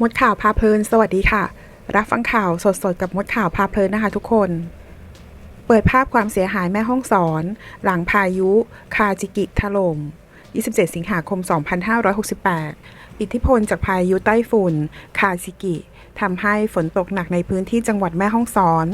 มดข่าวพาเพลิน สวัสดีค่ะ รับฟังข่าวสดๆ กับมดข่าวพาเพลินนะคะทุกคน เปิดภาพความเสียหายแม่ห้องสอน หลังพายุ คาจิกิถล่ม 27 สิงหาคม 2568 อิทธิพลจากพายุไต้ฝุ่น คาจิกิทำให้ฝนตกหนักในพื้นที่จังหวัดแม่ฮ่องสอน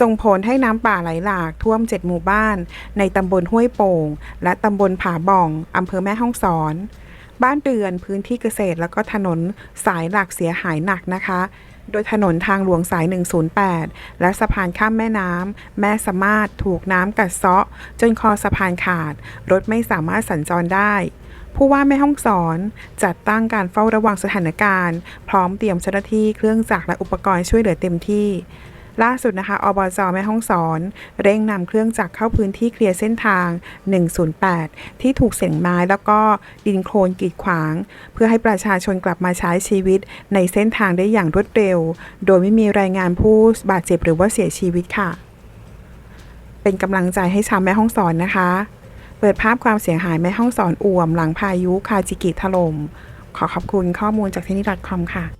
ส่งผลให้น้ำป่าไหลหลากท่วม 7 หมู่บ้าน ในตำบลห้วยโป่ง และตำบลผาบ่องอำเภอแม่ฮ่องสอน บ้านเรือนพื้นที่เกษตร แล้วก็ถนนสายหลักเสียหายหนักนะคะ โดยถนนทางหลวงสาย 108 และสะพานข้ามแม่น้ำแม่สามารถถูกน้ำกัดเซาะ จนคอสะพานขาด รถไม่สามารถสัญจรได้ผู้ว่าแม่ห้องสอนจัดตั้งการเฝ้าระวังสถานการณ์ พร้อมเตรียมเจ้าหน้าที่เครื่องจักรและอุปกรณ์ช่วยเหลือเต็มที่ ล่าสุดนะคะ อบจแม่ห้องสอน เร่งนำเครื่องจักรเข้าพื้นที่เคลียร์เส้นทาง 108 ที่ถูกเสียงไม้แล้วก็ดินโคลนกีดขวาง เพื่อให้ประชาชนกลับมาใช้ชีวิตในเส้นทางได้อย่างรวดเร็ว โดยไม่มีรายงานผู้บาดเจ็บหรือว่าเสียชีวิตค่ะ เป็นกำลังใจให้ชาวแม่ห้องสอนนะคะ เปิดภาพความเสียหายแม่ห้องสอนอ่วม หลังพายุคาจิกิถล่มขอขอบคุณข้อมูลจากที่นี่ .com ค่ะ